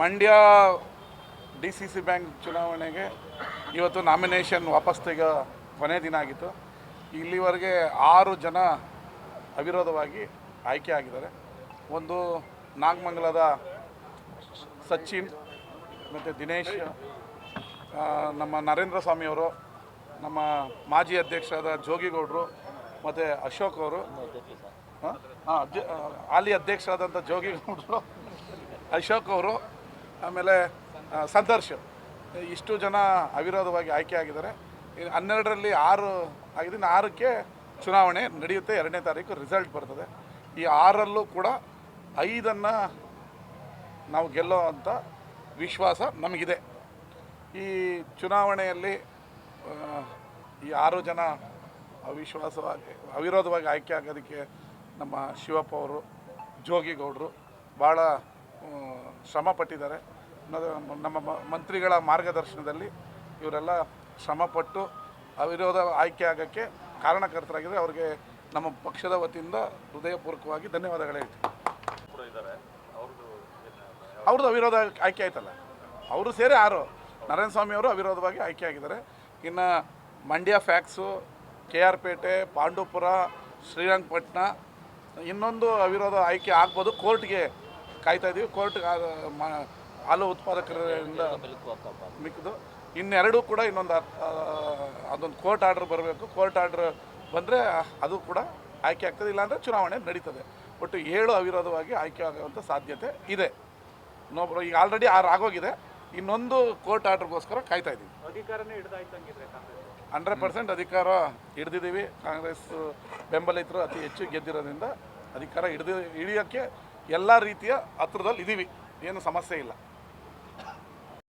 Mandya D C C bank ಚುನಾವಣೆಗೆ ಇವತ್ತು nomination ವಾಪಸ್ ತೆಗ ಕೊನೆ ದಿನ ಆಗಿತ್ತು. ಇಲ್ಲಿವರೆಗೆ ಆರು ಜನ ಅವಿರೋಧವಾಗಿ ಆಯ್ಕೆ ಆಗಿದ್ದಾರೆ. ಒಂದು ನಾಗಮಂಗಲದ ಸಚಿನ್ ಮತ್ತು ದಿನೇಶ್ ನಮ್ಮ ನರೇಂದ್ರ ಸ್ವಾಮಿಯವರು ನಮ್ಮ ಮಾಜಿ ಅಧ್ಯಕ್ಷರಾದ ಜೋಗಿಗೌಡರು ಮತ್ತು ಅಶೋಕ್ ಅವರು ಹಾಂ ಹಾಲಿ ಅಧ್ಯಕ್ಷರಾದಂಥ ಜೋಗಿಗೌಡರು, ಅಶೋಕ್ ಅವರು ಆಮೇಲೆ ಸಂದರ್ಶ. ಇಷ್ಟು ಜನ ಅವಿರೋಧವಾಗಿ ಆಯ್ಕೆ ಆಗಿದ್ದಾರೆ. ಹನ್ನೆರಡರಲ್ಲಿ ಆರು ಆಗಿದೆ. ಆರಕ್ಕೆ ಚುನಾವಣೆ ನಡೆಯುತ್ತೆ. ಎರಡನೇ ತಾರೀಕು ರಿಸಲ್ಟ್ ಬರ್ತದೆ. ಈ ಆರಲ್ಲೂ ಕೂಡ ಐದನ್ನು ನಾವು ಗೆಲ್ಲೋ ಅಂಥ ವಿಶ್ವಾಸ ನಮಗಿದೆ. ಈ ಚುನಾವಣೆಯಲ್ಲಿ ಈ ಆರು ಜನ ಅವಿಶ್ವಾಸವಾಗಿ, ಅವಿರೋಧವಾಗಿ ಆಯ್ಕೆ ಆಗೋದಕ್ಕೆ ನಮ್ಮ ಶಿವಪ್ಪ ಅವರು, ಜೋಗಿಗೌಡರು ಭಾಳ ಆ, ಶ್ರಮ ಪಟ್ಟಿದ್ದಾರೆ. ಅನ್ನೋದು ನಮ್ಮ ಮಂತ್ರಿಗಳ ಮಾರ್ಗದರ್ಶನದಲ್ಲಿ ಇವರೆಲ್ಲ ಶ್ರಮಪಟ್ಟು ಅವಿರೋಧ ಆಯ್ಕೆ ಆಗೋಕ್ಕೆ ಕಾರಣಕರ್ತರಾಗಿದ್ದರೆ ಅವರಿಗೆ ನಮ್ಮ ಪಕ್ಷದ ವತಿಯಿಂದ ಹೃದಯಪೂರ್ವಕವಾಗಿ ಧನ್ಯವಾದಗಳು ಹೇಳ್ತೀನಿ. ಅವ್ರದ್ದು ಅವಿರೋಧ ಆಯ್ಕೆ ಆಯ್ತಲ್ಲ. ಅವರು ಸೇರಿ ಆರು. ನಾರಾಯಣ ಸ್ವಾಮಿ ಅವರು ಅವಿರೋಧವಾಗಿ ಆಯ್ಕೆ ಆಗಿದ್ದಾರೆ. ಇನ್ನು ಮಂಡ್ಯ ಫ್ಯಾಕ್ಸು ಕೆ ಆರ್ ಪೇಟೆ ಪಾಂಡುಪುರ ಶ್ರೀರಂಗಪಟ್ಟಣ ಇನ್ನೊಂದು ಅವಿರೋಧ ಆಯ್ಕೆ ಆಗ್ಬೋದು. ಕೋರ್ಟ್ಗೆ ಕಾಯ್ತಾ ಇದ್ದೀವಿ ಕೋರ್ಟ್ ಹಾಲು ಉತ್ಪಾದಕರಿಂದ ಮಿಕ್ಕಿದ್ದು. ಇನ್ನೆರಡು ಕೂಡ ಇನ್ನೊಂದು ಅದೊಂದು ಕೋರ್ಟ್ ಆರ್ಡ್ರ್ ಬರಬೇಕು. ಕೋರ್ಟ್ ಆರ್ಡ್ರ್ ಬಂದರೆ ಅದು ಕೂಡ ಆಯ್ಕೆ ಆಗ್ತದೆ. ಇಲ್ಲಾಂದರೆ ಚುನಾವಣೆ ನಡೀತದೆ. ಒಟ್ಟು ಏಳು ಅವಿರೋಧವಾಗಿ ಆಯ್ಕೆ ಆಗುವಂಥ ಸಾಧ್ಯತೆ ಇದೆ. ಇನ್ನೊಬ್ಬರು ಈಗ ಆಲ್ರೆಡಿ ಆರು ಆಗೋಗಿದೆ. ಇನ್ನೊಂದು ಕೋರ್ಟ್ ಆರ್ಡ್ರ್ಗೋಸ್ಕರ ಕಾಯ್ತಾ ಇದ್ದೀವಿ ಹಂಡ್ರೆಡ್ ಪರ್ಸೆಂಟ್ ಅಧಿಕಾರ ಹಿಡಿದಿದ್ದೀವಿ. ಕಾಂಗ್ರೆಸ್ ಬೆಂಬಲಿತರು ಅತಿ ಹೆಚ್ಚು ಗೆದ್ದಿರೋದ್ರಿಂದ ಅಧಿಕಾರ ಹಿಡಿದು ಹಿಡಿಯೋಕ್ಕೆ ಎಲ್ಲ ರೀತಿಯ ಹತ್ರದಲ್ಲಿ ಇದ್ದೀವಿ ಏನು ಸಮಸ್ಯೆ ಇಲ್ಲ.